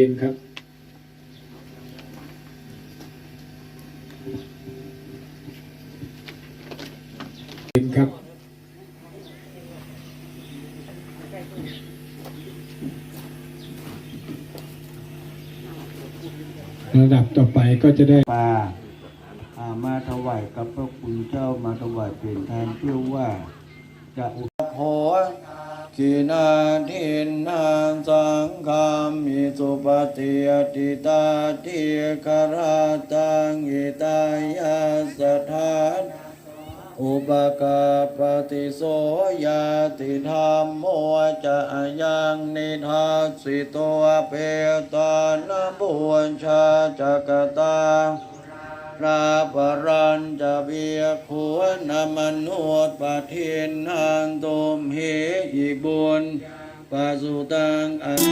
เคนครับเคนครับระดับต่อไปก็จะได้ปลาอามาถวายกับพระคุณเจ้ามาถวายเป็นแทนเพื่อว่าจะอุโห กินาทินนาสังฆามิสุปฏิยติตาทิคราตังอิตายาสถานอุปกาปฏิโสยาติธรรมโมจะยังนิทัสสิตัวเพตานบุญชาจักตา ราปรันจะเบียขวนมนุษย์ปะทินหังตุมเหอีกบุญปะสุตังอัน